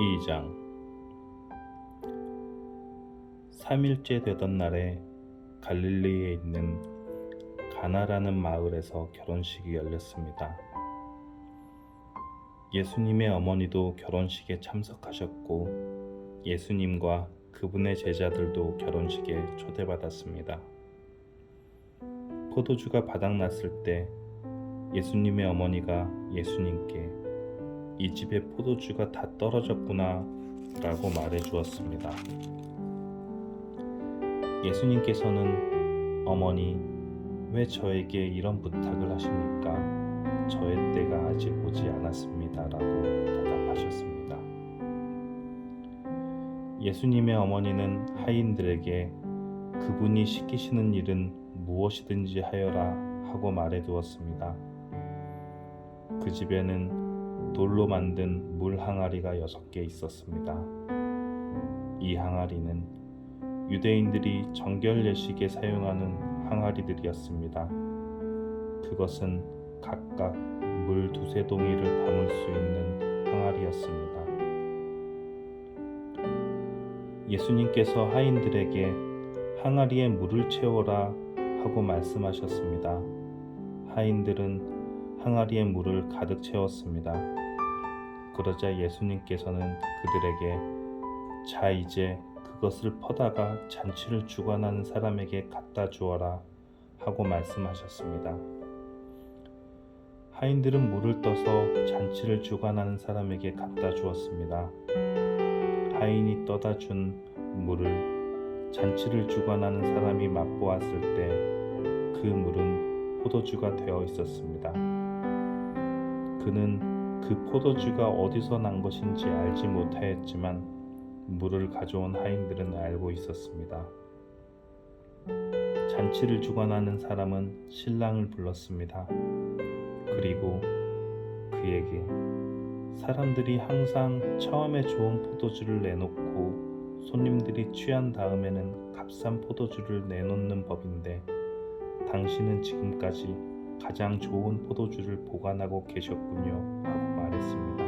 2장 3일째 되던 날에 갈릴리에 있는 가나라는 마을에서 결혼식이 열렸습니다. 예수님의 어머니도 결혼식에 참석하셨고 예수님과 그분의 제자들도 결혼식에 초대받았습니다. 포도주가 바닥났을 때 예수님의 어머니가 예수님께 이 집에 포도주가 다 떨어졌구나 라고 말해 주었습니다. 예수님께서는 어머니, 왜 저에게 이런 부탁을 하십니까? 저의 때가 아직 오지 않았습니다. 라고 대답하셨습니다. 예수님의 어머니는 하인들에게 그분이 시키시는 일은 무엇이든지 하여라 하고 말해 두었습니다. 그 집에는 돌로 만든 물 항아리가 여섯 개 있었습니다. 이 항아리는 유대인들이 정결 예식에 사용하는 항아리들이었습니다. 그것은 각각 물 두세 동이를 담을 수 있는 항아리였습니다. 예수님께서 하인들에게 항아리에 물을 채워라 하고 말씀하셨습니다. 하인들은 항아리에 물을 가득 채웠습니다. 그러자 예수님께서는 그들에게 자 이제 그것을 퍼다가 잔치를 주관하는 사람에게 갖다 주어라 하고 말씀하셨습니다. 하인들은 물을 떠서 잔치를 주관하는 사람에게 갖다 주었습니다. 하인이 떠다 준 물을 잔치를 주관하는 사람이 맛보았을 때 그 물은 포도주가 되어 있었습니다. 그는 그 포도주가 어디서 난 것인지 알지 못하였지만 물을 가져온 하인들은 알고 있었습니다. 잔치를 주관하는 사람은 신랑을 불렀습니다. 그리고 그에게 사람들이 항상 처음에 좋은 포도주를 내놓고 손님들이 취한 다음에는 값싼 포도주를 내놓는 법인데 당신은 지금까지 가장 좋은 포도주를 보관하고 계셨군요. 하고 말했습니다.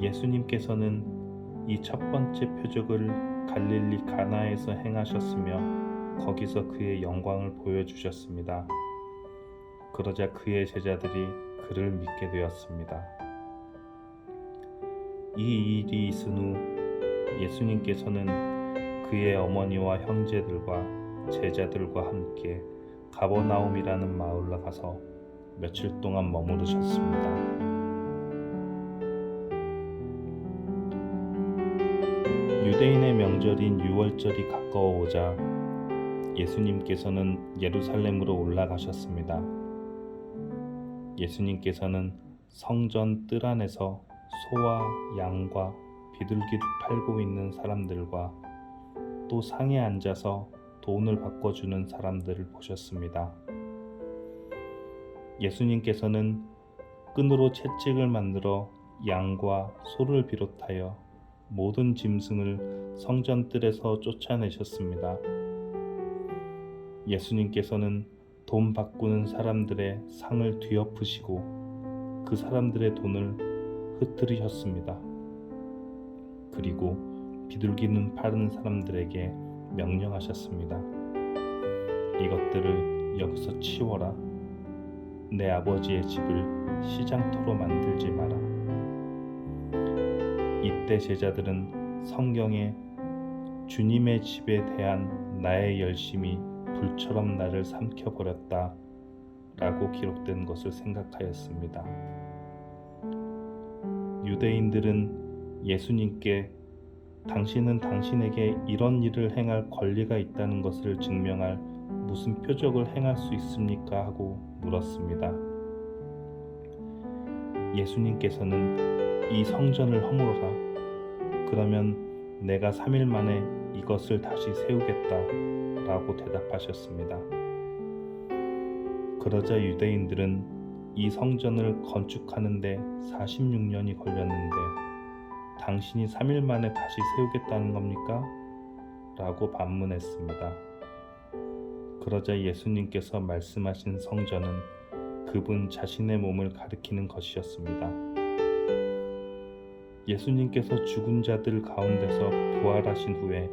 예수님께서는 이 첫 번째 표적을 갈릴리 가나에서 행하셨으며 거기서 그의 영광을 보여주셨습니다. 그러자 그의 제자들이 그를 믿게 되었습니다. 이 일이 있은 후 예수님께서는 그의 어머니와 형제들과 제자들과 함께 가버나움이라는 마을로 가서 며칠 동안 머무르셨습니다. 유대인의 명절인 유월절이 가까워오자 예수님께서는 예루살렘으로 올라가셨습니다. 예수님께서는 성전 뜰 안에서 소와 양과 비둘기를 팔고 있는 사람들과 또 상에 앉아서 돈을 바꿔주는 사람들을 보셨습니다. 예수님께서는 끈으로 채찍을 만들어 양과 소를 비롯하여 모든 짐승을 성전 뜰에서 쫓아내셨습니다. 예수님께서는 돈 바꾸는 사람들의 상을 뒤엎으시고 그 사람들의 돈을 흩트리셨습니다. 그리고 비둘기는 파는 사람들에게 명령하셨습니다. 이것들을 여기서 치워라. 내 아버지의 집을 시장터로 만들지 마라. 이때 제자들은 성경에 주님의 집에 대한 나의 열심이 불처럼 나를 삼켜버렸다 라고 기록된 것을 생각하였습니다. 유대인들은 예수님께 당신은 당신에게 이런 일을 행할 권리가 있다는 것을 증명할 무슨 표적을 행할 수 있습니까? 하고 물었습니다. 예수님께서는 이 성전을 허물어라. 그러면 내가 3일 만에 이것을 다시 세우겠다. 라고 대답하셨습니다. 그러자 유대인들은 이 성전을 건축하는데 46년이 걸렸는데 당신이 3일 만에 다시 세우겠다는 겁니까? 라고 반문했습니다. 그러자 예수님께서 말씀하신 성전은 그분 자신의 몸을 가리키는 것이었습니다. 예수님께서 죽은 자들 가운데서 부활하신 후에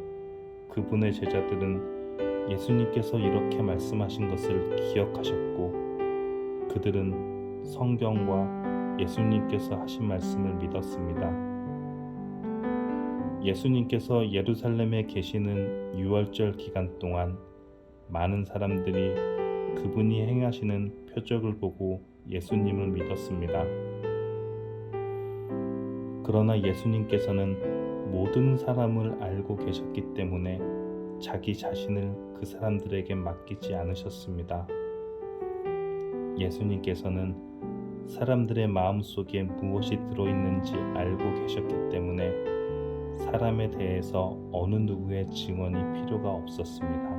그분의 제자들은 예수님께서 이렇게 말씀하신 것을 기억하셨고 그들은 성경과 예수님께서 하신 말씀을 믿었습니다. 예수님께서 예루살렘에 계시는 유월절 기간 동안 많은 사람들이 그분이 행하시는 표적을 보고 예수님을 믿었습니다. 그러나 예수님께서는 모든 사람을 알고 계셨기 때문에 자기 자신을 그 사람들에게 맡기지 않으셨습니다. 예수님께서는 사람들의 마음 속에 무엇이 들어있는지 알고 계셨기 때문에 사람에 대해서 어느 누구의 증언이 필요가 없었습니다.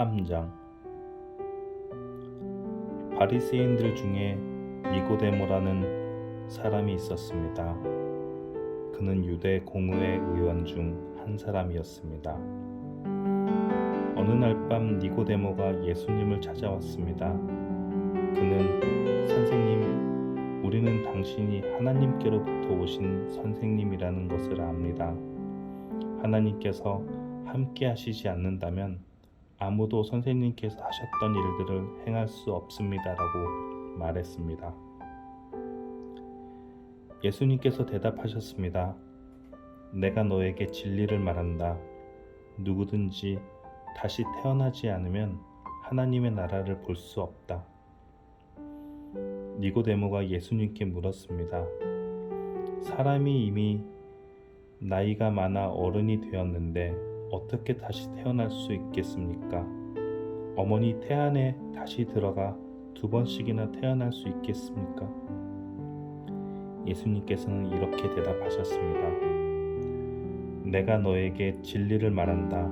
3장 바리새인들 중에 니고데모라는 사람이 있었습니다. 그는 유대 공의회 의원 중 한 사람이었습니다. 어느 날 밤 니고데모가 예수님을 찾아왔습니다. 그는 선생님, 우리는 당신이 하나님께로부터 오신 선생님이라는 것을 압니다. 하나님께서 함께 하시지 않는다면 아무도 선생님께서 하셨던 일들을 행할 수 없습니다라고 말했습니다. 예수님께서 대답하셨습니다. 내가 너에게 진리를 말한다. 누구든지 다시 태어나지 않으면 하나님의 나라를 볼 수 없다. 니고데모가 예수님께 물었습니다. 사람이 이미 나이가 많아 어른이 되었는데 어떻게 다시 태어날 수 있겠습니까? 어머니 태안에 다시 들어가 두 번씩이나 태어날 수 있겠습니까? 예수님께서는 이렇게 대답하셨습니다. 내가 너에게 진리를 말한다.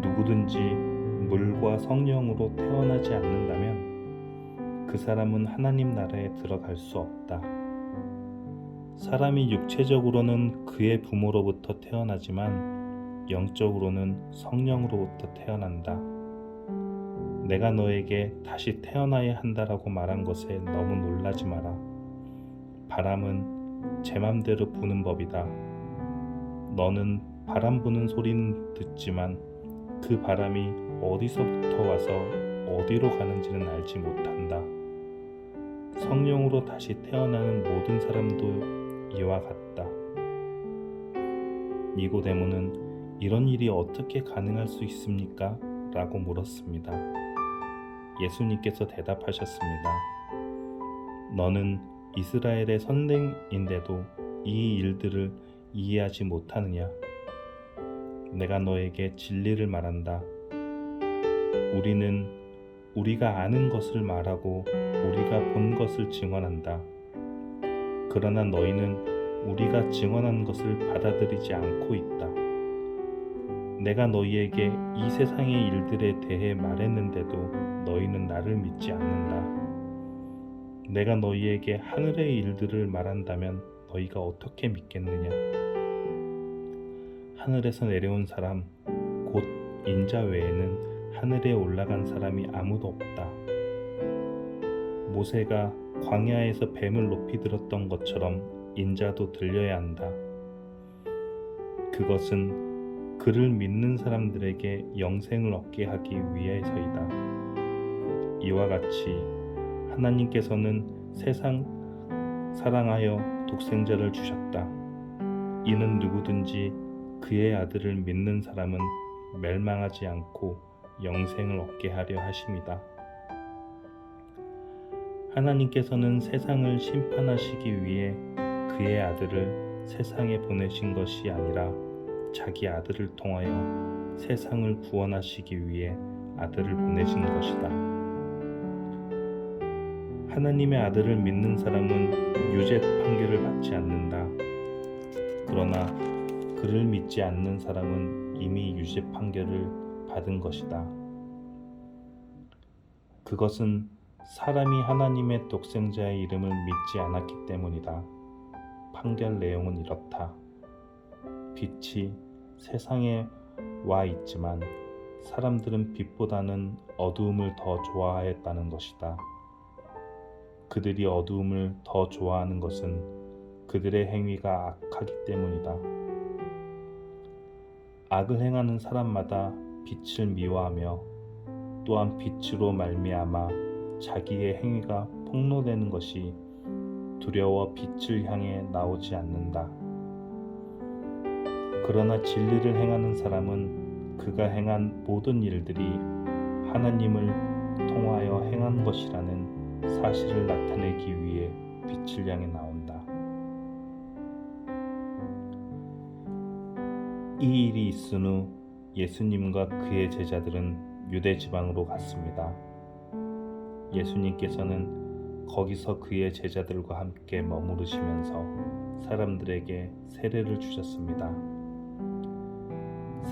누구든지 물과 성령으로 태어나지 않는다면 그 사람은 하나님 나라에 들어갈 수 없다. 사람이 육체적으로는 그의 부모로부터 태어나지만 영적으로는 성령으로부터 태어난다. 내가 너에게 다시 태어나야 한다라고 말한 것에 너무 놀라지 마라. 바람은 제 맘대로 부는 법이다. 너는 바람 부는 소리는 듣지만 그 바람이 어디서부터 와서 어디로 가는지는 알지 못한다. 성령으로 다시 태어나는 모든 사람도 이와 같다. 니고데모는 이런 일이 어떻게 가능할 수 있습니까? 라고 물었습니다. 예수님께서 대답하셨습니다. 너는 이스라엘의 선생인데도 이 일들을 이해하지 못하느냐? 내가 너에게 진리를 말한다. 우리는 우리가 아는 것을 말하고 우리가 본 것을 증언한다. 그러나 너희는 우리가 증언한 것을 받아들이지 않고 있다. 내가 너희에게 이 세상의 일들에 대해 말했는데도 너희는 나를 믿지 않는다. 내가 너희에게 하늘의 일들을 말한다면 너희가 어떻게 믿겠느냐? 하늘에서 내려온 사람, 곧 인자 외에는 하늘에 올라간 사람이 아무도 없다. 모세가 광야에서 뱀을 높이 들었던 것처럼 인자도 들려야 한다. 그것은 그를 믿는 사람들에게 영생을 얻게 하기 위해서이다. 이와 같이 하나님께서는 세상 사랑하여 독생자를 주셨다. 이는 누구든지 그의 아들을 믿는 사람은 멸망하지 않고 영생을 얻게 하려 하심이다. 하나님께서는 세상을 심판하시기 위해 그의 아들을 세상에 보내신 것이 아니라 자기 아들을 통하여 세상을 구원하시기 위해 아들을 보내신 것이다. 하나님의 아들을 믿는 사람은 유죄 판결을 받지 않는다. 그러나 그를 믿지 않는 사람은 이미 유죄 판결을 받은 것이다. 그것은 사람이 하나님의 독생자의 이름을 믿지 않았기 때문이다. 판결 내용은 이렇다. 빛이 세상에 와 있지만 사람들은 빛보다는 어두움을 더 좋아하였다는 것이다. 그들이 어두움을 더 좋아하는 것은 그들의 행위가 악하기 때문이다. 악을 행하는 사람마다 빛을 미워하며 또한 빛으로 말미암아 자기의 행위가 폭로되는 것이 두려워 빛을 향해 나오지 않는다. 그러나 진리를 행하는 사람은 그가 행한 모든 일들이 하나님을 통하여 행한 것이라는 사실을 나타내기 위해 빛을 향해 나온다. 이 일이 있은 후 예수님과 그의 제자들은 유대 지방으로 갔습니다. 예수님께서는 거기서 그의 제자들과 함께 머무르시면서 사람들에게 세례를 주셨습니다.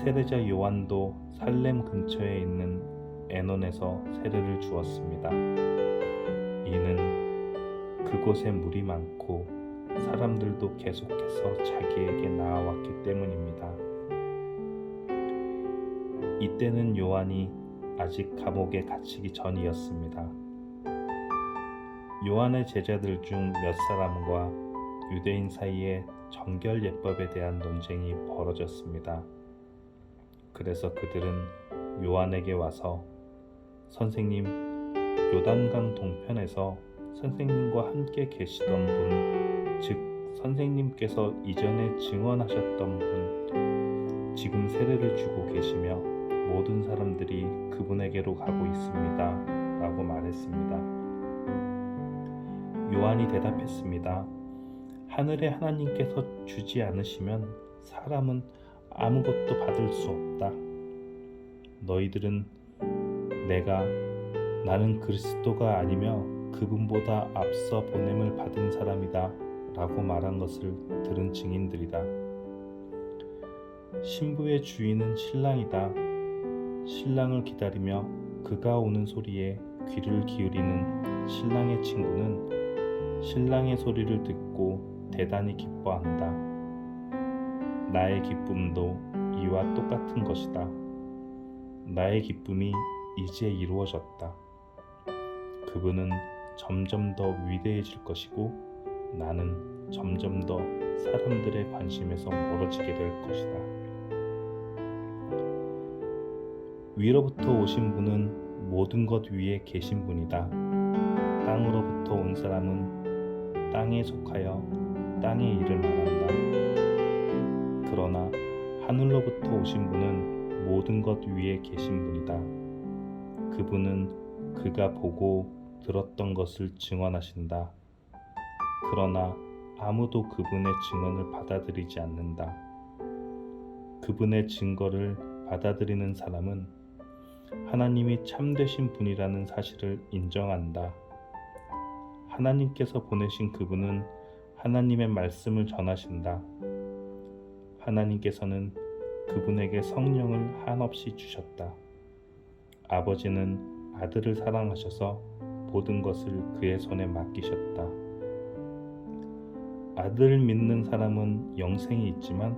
세례자 요한도 살렘 근처에 있는 에논에서 세례를 주었습니다. 이는 그곳에 물이 많고 사람들도 계속해서 자기에게 나아왔기 때문입니다. 이때는 요한이 아직 감옥에 갇히기 전이었습니다. 요한의 제자들 중 몇 사람과 유대인 사이에 정결 예법에 대한 논쟁이 벌어졌습니다. 그래서 그들은 요한에게 와서 선생님, 요단강 동편에서 선생님과 함께 계시던 분, 즉 선생님께서 이전에 증언하셨던 분, 지금 세례를 주고 계시며 모든 사람들이 그분에게로 가고 있습니다. 라고 말했습니다. 요한이 대답했습니다. 하늘의 하나님께서 주지 않으시면 사람은 아무것도 받을 수 없다. 너희들은 내가 나는 그리스도가 아니며 그분보다 앞서 보냄을 받은 사람이다 라고 말한 것을 들은 증인들이다. 신부의 주인은 신랑이다. 신랑을 기다리며 그가 오는 소리에 귀를 기울이는 신랑의 친구는 신랑의 소리를 듣고 대단히 기뻐한다. 나의 기쁨도 이와 똑같은 것이다. 나의 기쁨이 이제 이루어졌다. 그분은 점점 더 위대해질 것이고 나는 점점 더 사람들의 관심에서 멀어지게 될 것이다. 위로부터 오신 분은 모든 것 위에 계신 분이다. 땅으로부터 온 사람은 땅에 속하여 땅의 일을 말한다. 그러나 하늘로부터 오신 분은 모든 것 위에 계신 분이다. 그분은 그가 보고 들었던 것을 증언하신다. 그러나 아무도 그분의 증언을 받아들이지 않는다. 그분의 증거를 받아들이는 사람은 하나님이 참되신 분이라는 사실을 인정한다. 하나님께서 보내신 그분은 하나님의 말씀을 전하신다. 하나님께서는 그분에게 성령을 한없이 주셨다. 아버지는 아들을 사랑하셔서 모든 것을 그의 손에 맡기셨다. 아들을 믿는 사람은 영생이 있지만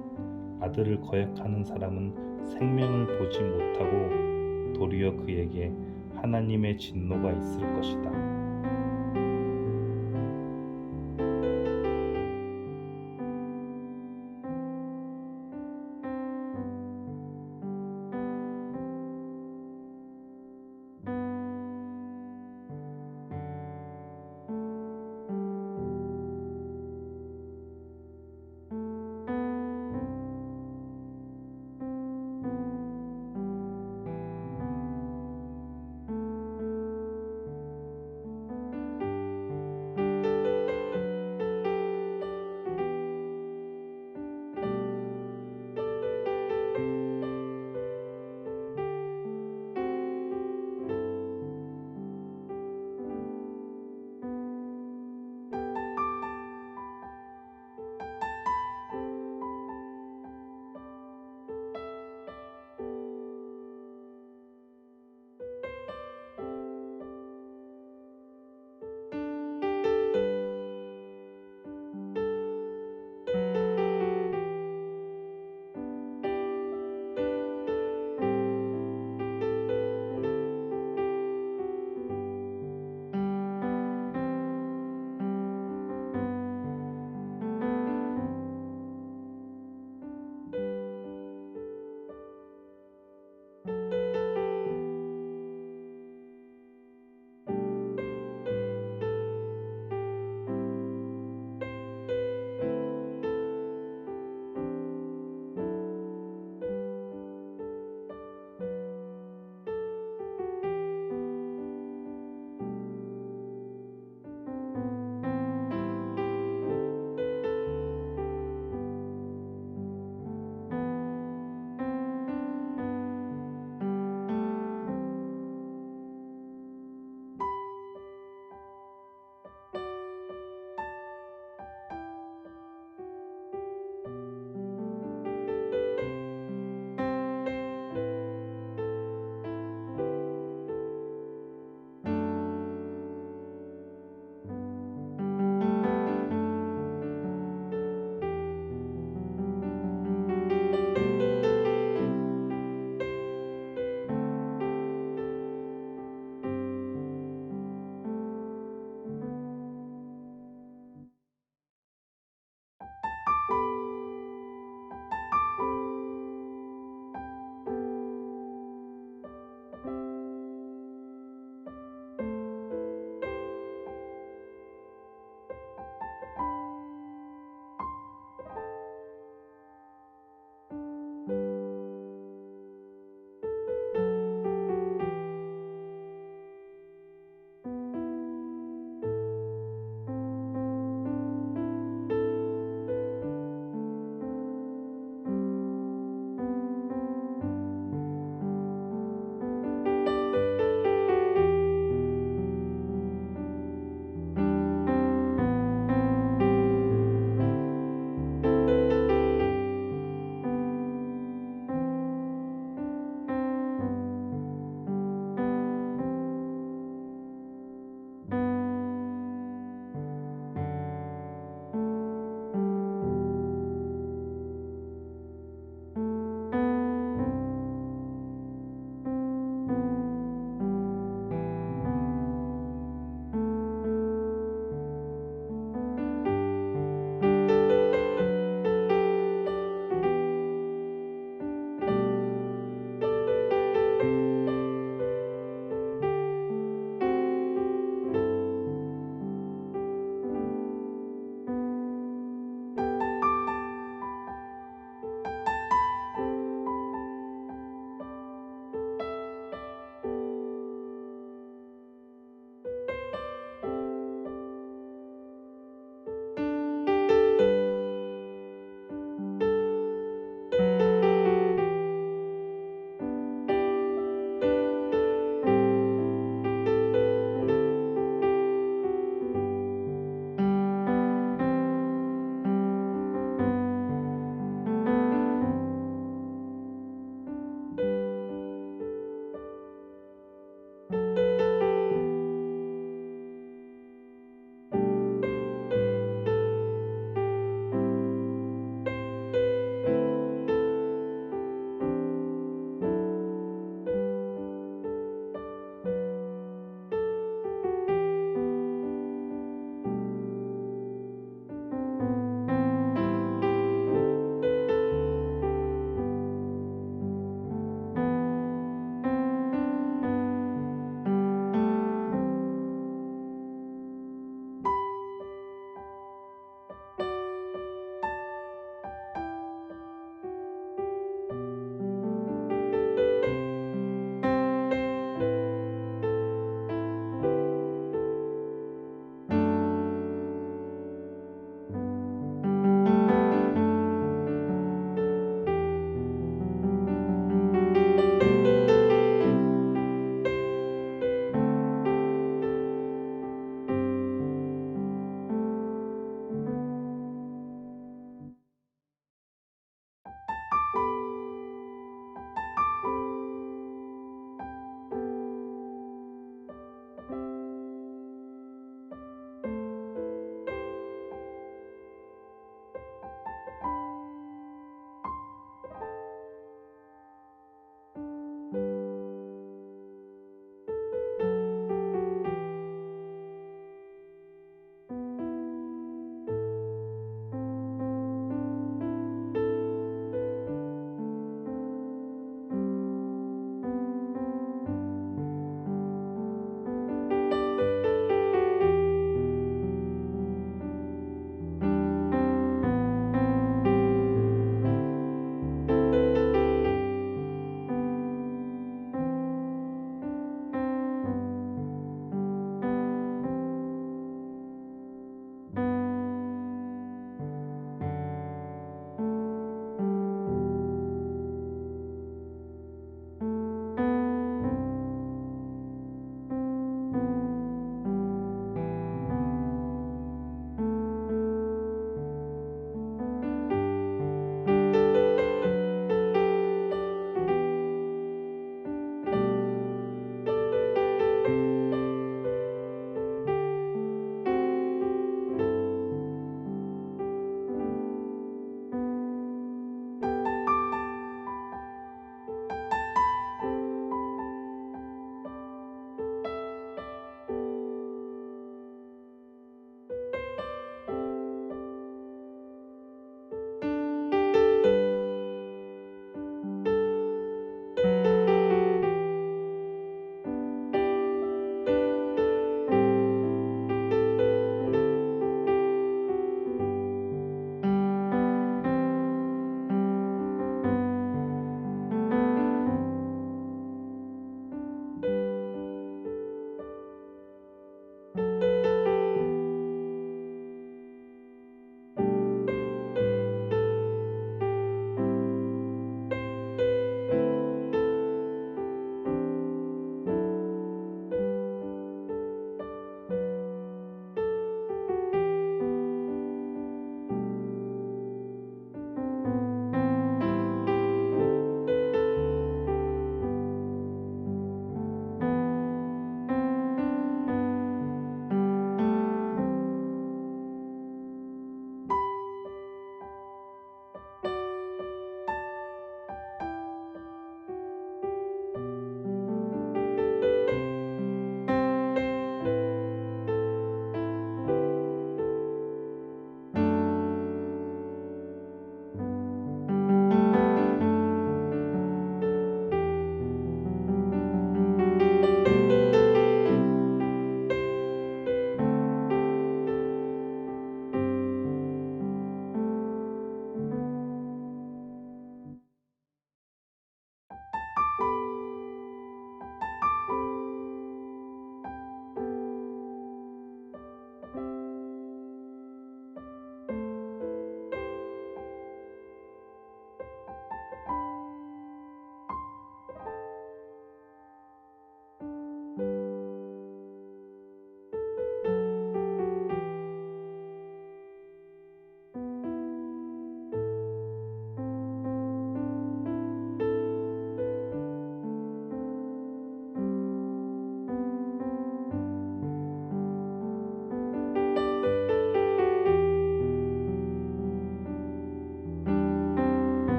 아들을 거역하는 사람은 생명을 보지 못하고 도리어 그에게 하나님의 진노가 있을 것이다.